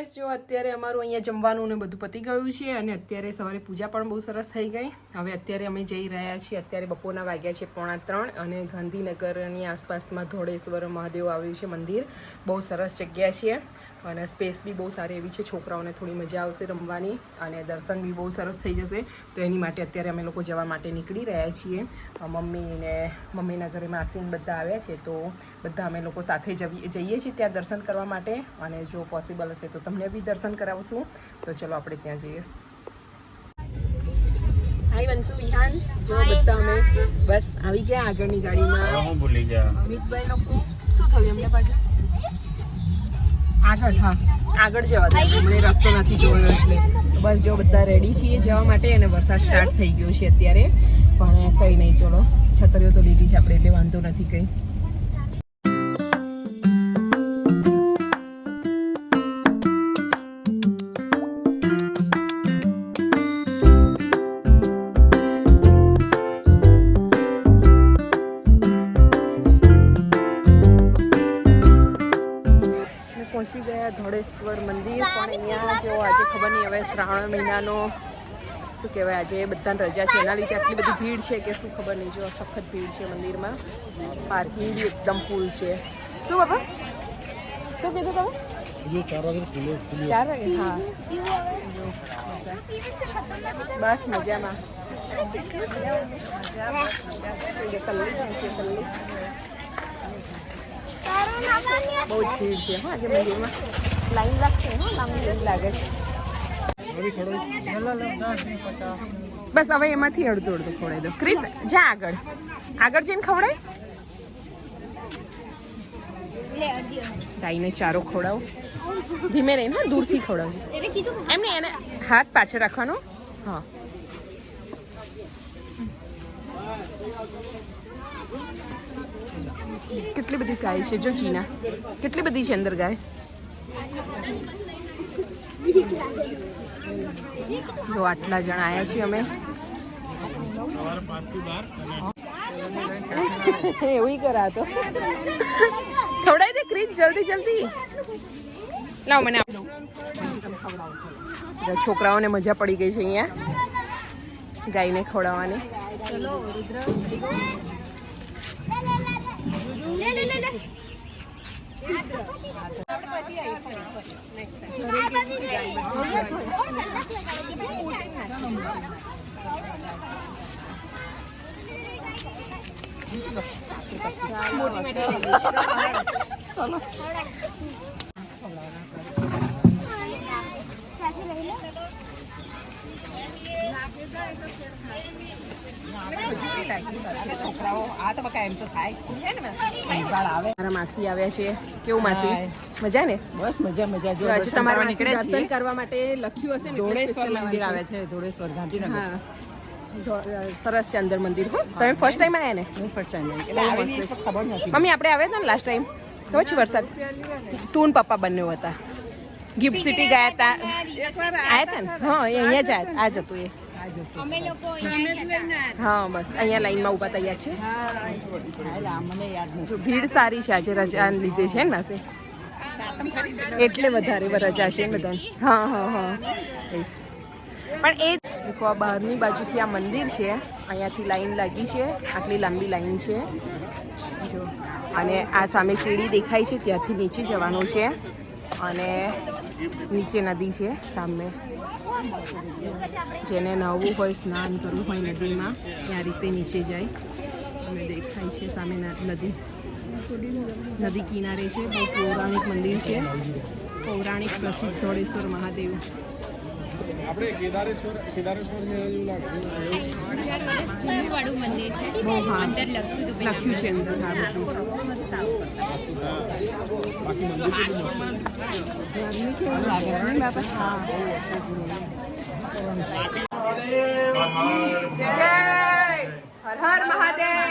Guys જો અત્યારે અમારું અહીંયા જમવાનું ને બધું પતી ગયું છે અને અત્યારે સવારે પૂજા પણ બહુ સરસ થઈ ગઈ. હવે અત્યારે અમે જઈ રહ્યા છીએ, અત્યારે બપોરના વાગ્યા છે પોણા ત્રણ અને ગાંધીનગરની આસપાસમાં ધોળેશ્વર મહાદેવ આવ્યું છે મંદિર. બહુ સરસ જગ્યા છે. અને સ્પેસ બી બહુ સારી એવી છે. છોકરાઓને થોડી મજા આવશે રમવાની અને દર્શન બી બહુ સરસ થઈ જશે. તો એની માટે અત્યારે અમે લોકો જવા માટે નીકળી રહ્યા છીએ. મમ્મીને મમ્મીના ઘરે માસીન બધા આવ્યા છે. તો બધા અમે લોકો સાથે જઈએ જઈએ છીએ ત્યાં દર્શન કરવા માટે. અને જો પોસિબલ હશે તો તમને બી દર્શન કરાવશું. તો ચલો આપણે ત્યાં જઈએ. હાય વંશુ વિહાન જો બધા અમે બસ આવી ગયા આગળની ગાડીમાં. હું ભૂલી ગયા. અમિતભાઈ લોકો શું થયું એમને પાછું આગળ હા. આગળ જવા દે. અમને રસ્તો નથી જોયો એટલે. બસ જો બધા રેડી છીએ જવા માટે અને વરસાદ સ્ટાર્ટ થઈ ગયો છે અત્યારે. પણ કંઈ નહીં ચલો. છતરીઓ તો લીધી છે આપણે એટલે વાંધો નથી કંઈ. અહીંયા જો આજે ખબર નહીં હવે શ્રાવણ મહિનાનો શું કહેવાય આજે બધાને રજા છે. એના લીધે આટલી બધી ભીડ છે કે શું ખબર નહીં. જો સખત ભીડ છે મંદિરમાં. પાર્કિંગ બી એકદમ ફૂલ છે. શું બાપા? શું કીધું તમે? ચાર વાગે હા. બસ મજામાં. કલ્લી છે કલ્લી બહુ જ ભીડ છે હા આજે મંદિરમાં. લાઈન લાગશે હા લાંબી લાઈન લાગે છે. બસ હવે એમાંથી અડધું અડધું ખવડાવી દો ક્રિત જા આગળ. આગળ જઈને ખવડાય? ગાયને ચારો ખવડાવો. ધીમે રહીને હા દૂરથી ખવડાવજો એમને એને હાથ પાછળ રાખવાનો? હા. કેટલી બધી ગાય છે જો ચીના કેટલી બધી છે અંદર ગાય? જો આટલા જણા આવ્યા છીએ અમે. એવું કરાતો ખવડાવી દે ક્રીજ જલ્દી જલ્દી. લાવ મને છોકરાઓને મજા પડી ગઈ છે અહીંયા ગાયને ખવડાવવાની. મારા માસી આવ્યા છે. કેવું માસી? મજા ને? બસ મજા મજા. જો આજે તમારા માસી દર્શન કરવા માટે લખ્યું હશે ને ધોળેશ્વર મંદિર આવે છે ધોળેશ્વર ગાંધીનગર. સરસ છે અંદર મંદિર હો. તમે ફર્સ્ટ ટાઈમ આવ્યા ને? ફર્સ્ટ ટાઈમ મમ્મી આપણે આવ્યા હતા ને લાસ્ટ ટાઈમ ખબર છે વરસાદ. તું પપ્પા બંને હતા. ગિફ્ટ સિટી ગયા હતા. આવ્યા હતા ને? હા એ અહીંયા જ આયા- આ જ હતું એ. હા બસ અહીંયા લાઈનમાં ઊભા તૈયાર છે. ભીડ સારી છે આજે રજા લીધે છે ને માસે? એટલે વધારે રજા છે ને બધાને. હા હા હા. પણ એ દેખો આ બહારની બાજુથી આ મંદિર છે અહીંયાથી લાઈન લાગી છે આટલી લાંબી લાઈન છે. જો અને આ સામે સીડી દેખાય છે ત્યાંથી નીચે જવાનું છે. અને નીચે નદી છે, સામે. જેને નહાવું હોય, સ્નાન કરવું હોય નદીમાં, ત્યાં રીતે નીચે જાય. અને દેખાય છે સામે નદી. નદી કિનારે છે, બહુ પૌરાણિક મંદિર છે. પૌરાણિક પ્રસિદ્ધ ધોળેશ્વર મહાદેવ. આપણે કેદારેશ્વર કેદારેશ્વર ને એવું લાગે. હજાર વર્ષ જૂનું વાળું મંદિર છે. બહુ હા. અંદર લખ્યું હતું પેલા. લખ્યું છે અંદર હા બધું ગરમી કેવું લાગે નહીં બાપા હા જય હર હર મહાદેવ.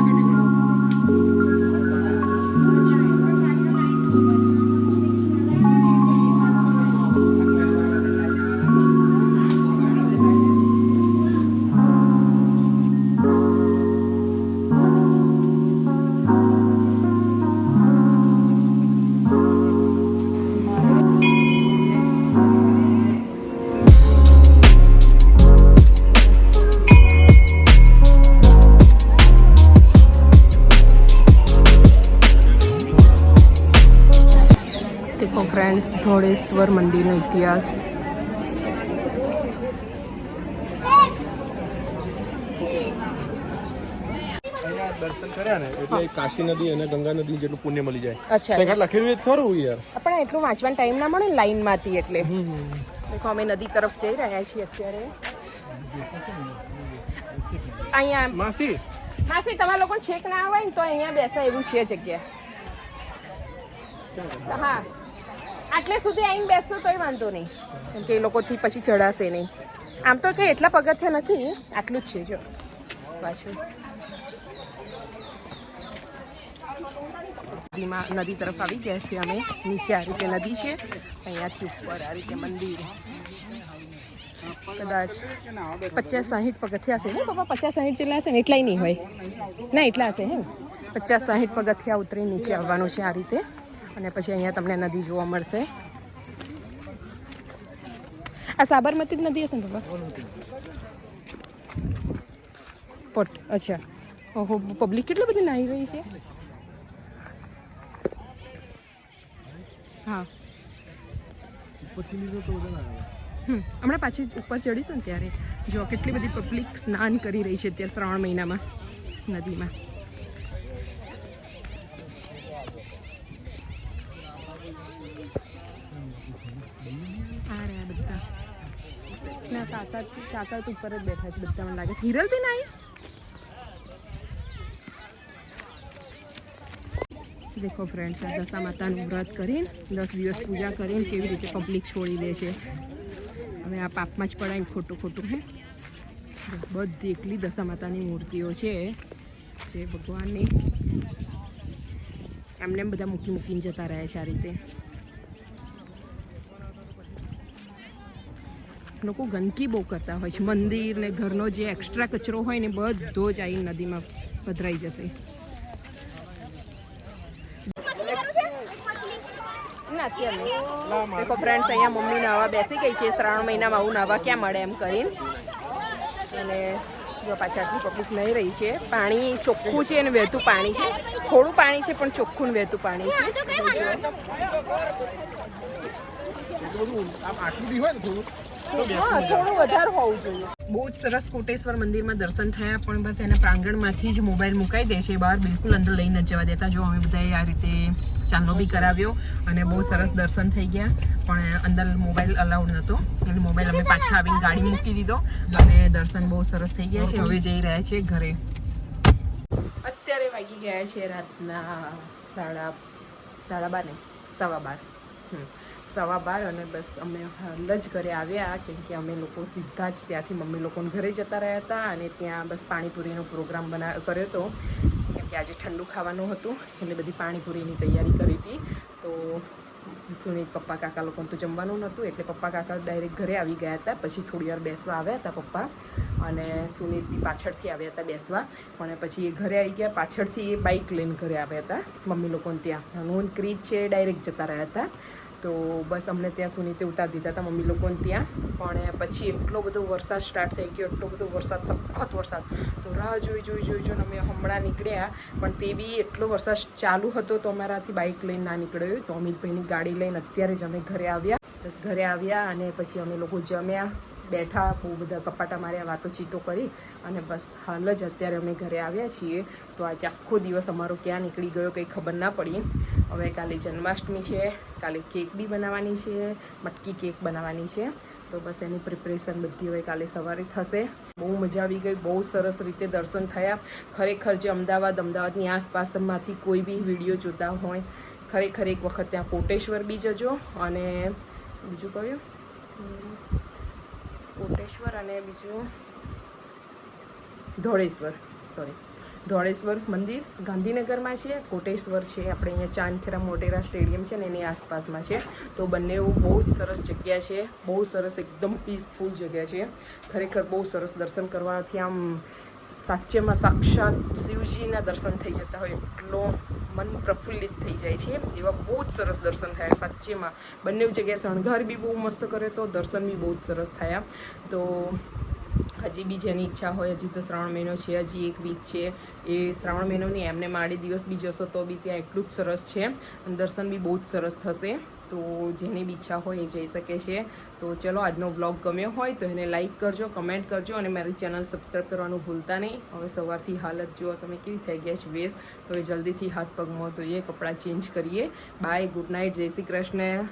ધોળેશ્વર મંદિરનો ઇતિહાસ. દર્શન કર્યા ને એટલે કાશી નદી અને ગંગા નદી જેટલું પુણ્ય મળી જાય. અચ્છા. ત્યાં લખેલું તો ખરું યાર. પણ એટલું વાંચવાનો ટાઈમ ના મળે ને લાઈનમાંથી એટલે. દેખો અમે નદી તરફ જઈ રહ્યા છીએ અત્યારે. અહીંયા માસી. માસી તમારા લોકો છેક ના આવે ને તો અહીંયા બેસાય એવું છે જગ્યા. હા. આટલે સુધી આવીને બેસશો તોય વાંધો નહીં. કેમ કે એ લોકોથી પછી ચડાશે નહીં. આમ તો કંઈ એટલા પગથિયા નથી, આટલું જ છે, જો. પાછું. નદીમાં, નદી તરફ આવી ગયા છે અમે. નીચે આ રીતે નદી છે. અહીંયાથી ઉપર આ રીતે મંદિર. કદાચ પચાસ સાહીઠ પગથિયા છે ને? પપ્પા પચાસ સાહીઠ જેટલા હશે ને, એટલાય નહીં હોય. ના, એટલા હશે હે ને? પચાસ સાહીઠ પગથિયા ઉતરી નીચે આવવાનું છે આ રીતે. અને પછી અહીંયા તમને નદી જોવા મળશે. આ સાબરમતી જ નદી હશે ને બાબા? પોટ અચ્છા. ઓહો પબ્લિક કેટલી બધી નાહી રહી છે? હા. હમ, હમણાં પાછી ઉપર ચડીશું ને ત્યારે. જો કેટલી બધી પબ્લિક સ્નાન કરી રહી છે અત્યારે શ્રાવણ મહિનામાં નદીમાં આ રહ્યા બધા ના કાકા કાકા તો ઉપર જ બેઠા છે, બધા મને લાગે છે. હિરલ બી ના દેખો ફ્રેન્ડ્સ આ દશા માતાનું વ્રત કરીને, દસ દિવસ પૂજા કરીને કેવી રીતે પબ્લિક છોડી દે છે. હવે આ પાપમાં જ પડાય ખોટું ખોટું, હે? બધી એકલી દશા માતાની મૂર્તિઓ છે. જે ભગવાનની એમને એમ બધા મૂકી મૂકીને જતા રહે છે આ રીતે. લોકો ગંદકી બહુ કરતા હોય છે. મંદિર ને ઘરનો જે એક્સ્ટ્રા કચરો હોય ને બધો જ આવી નદીમાં પધરાઈ જશે. દેખો ફ્રેન્ડ્સ અહીંયા મમ્મી નાવા બેસી ગઈ છે. શ્રાવણ મહિનામાં આવું નાવા ક્યાં મળે એમ કરીને. અને જો પાછા આટલી પબ્લિક નહીં રહી છે. પાણી ચોખ્ખું છે અને વહેતું પાણી છે. થોડું પાણી છે પણ ચોખ્ખું ને વહેતું પાણી છે. આટલું બી હોય ને થોડું? હા થોડું વધારે હોવું જોઈએ. બહુ જ સરસ કોટેશ્વર મંદિરમાં દર્શન થયા પણ બસ એના પ્રાંગણમાંથી જ મોબાઈલ મુકાઈ દે છે બહાર બિલકુલ અંદર લઈ નથી જવા દેતા. જો અમે બધાએ આ રીતે ચાંદલો બી કરાવ્યો અને બહુ સરસ દર્શન થઈ ગયા. પણ અંદર મોબાઈલ અલાઉડ નહોતો એટલે મોબાઈલ અમે પાછા આવીને ગાડી મૂકી દીધો અને દર્શન બહુ સરસ થઈ ગયા છે. હવે જઈ રહ્યા છે ઘરે. અત્યારે વાગી ગયા છે રાતના સાડા સાડા બાર ને સવા બાર. સવા બાર અને બસ અમે હાલ જ ઘરે આવ્યા, કેમ કે અમે લોકો સીધા જ ત્યાંથી મમ્મી લોકોને ઘરે જતા રહ્યા હતા અને ત્યાં બસ પાણીપુરીનો પ્રોગ્રામ બના કર્યો હતો. કેમ કે આજે ઠંડુ ખાવાનું હતું, એટલે બધી પાણીપુરીની તૈયારી કરી હતી. તો સુનીત પપ્પા કાકા લોકોને તો જમવાનું નહોતું, એટલે પપ્પા કાકા ડાયરેક્ટ ઘરે આવી ગયા હતા. પછી થોડી વાર બેસવા આવ્યા હતા પપ્પા અને સુનીત બી પાછળથી આવ્યા હતા બેસવા. પણ પછી એ ઘરે આવી ગયા, પાછળથી એ બાઇક લઈને ઘરે આવ્યા હતા. મમ્મી લોકોને ત્યાં. હું ક્રીજ છે ડાયરેક્ટ જતા રહ્યા હતા. તો બસ અમને ત્યાં સુનીતે ઉતારી દીધા હતા. મમ્મી લોકોને ત્યાં. પણ પછી એટલો બધો વરસાદ સ્ટાર્ટ થઈ ગયો, એટલો બધો વરસાદ, સખત વરસાદ. તો રાહ જોઈ જોઈ જોઈ, જોઈને અમે હમણાં નીકળ્યા. પણ તે બી એટલો વરસાદ ચાલુ હતો તો અમારાથી બાઇક લઈને ના નીકળ્યો. તો અમિતભાઈની ગાડી લઈને અત્યારે જ અમે ઘરે આવ્યા. બસ ઘરે આવ્યા અને પછી અમે લોકો જમ્યા, બેઠા, બહુ બધા કપાટા માર્યા, વાતો ચીતો કરી અને બસ હાલ જ અત્યારે અમે ઘરે આવ્યા છીએ. તો આજે આખો દિવસ અમારો ક્યાં નીકળી ગયો કંઈ ખબર ના પડી. હવે કાલે જન્માષ્ટમી છે, કાલે કેક બી બનાવવાની છે, મટકી કેક બનાવવાની છે. તો બસ એની પ્રિપરેશન બધી હવે કાલે સવારે થશે. બહુ મજા આવી ગઈ, બહુ સરસ રીતે દર્શન થયા. ખરેખર જે અમદાવાદ, અમદાવાદની આસપાસમાંથી કોઈ બી વીડિયો જોતા હોય, ખરેખર એક વખત ત્યાં કોટેશ્વર બી જજો અને બીજું કયું? કોટેશ્વર અને બીજું? ધોળેશ્વર સોરી ધોળેશ્વર મંદિર ગાંધીનગરમાં છે, કોટેશ્વર છે, આપણે અહીંયા ચાંદખેરા મોટેરા સ્ટેડિયમ છે ને એની આસપાસમાં છે. તો બંને બહુ જ સરસ જગ્યા છે, બહુ સરસ એકદમ પીસફુલ જગ્યા છે. ખરેખર બહુ સરસ દર્શન કરવાથી આમ સાચેમાં સાક્ષાત શિવજીના દર્શન થઈ જતા હોય, એટલો મન પ્રફુલ્લિત થઈ જાય છે. એવા બહુ જ સરસ દર્શન થયા સાચેમાં. બંને જગ્યાએ શણગાર બી બહુ મસ્ત કર્યો તો, દર્શન બી બહુ જ સરસ થયા. તો હજી બી જેની ઈચ્છા હોય, હજી તો શ્રાવણ મહિનો છે, હજી એક વીક છે. એ શ્રાવણ મહિનો નહીં એમને માડી દિવસ બી જશો તો બી ત્યાં એટલું જ સરસ છે. દર્શન બી બહુ જ સરસ થશે. તો જેની બી ઈચ્છા હોય એ જઈ શકે છે. તો ચલો, આજનો વ્લોગ ગમ્યો હોય તો એને લાઇક કરજો, કમેન્ટ કરજો અને મારી ચેનલ સબસ્ક્રાઈબ કરવાનું ભૂલતા નહીં. હવે સવારથી હાલત જુઓ તમે કેવી થઈ ગયા છે વેસ્ટ તો જલ્દીથી હાથ પગમાં ધોઈએ, કપડાં ચેન્જ કરીએ. બાય, ગુડ નાઇટ, જય શ્રી કૃષ્ણ.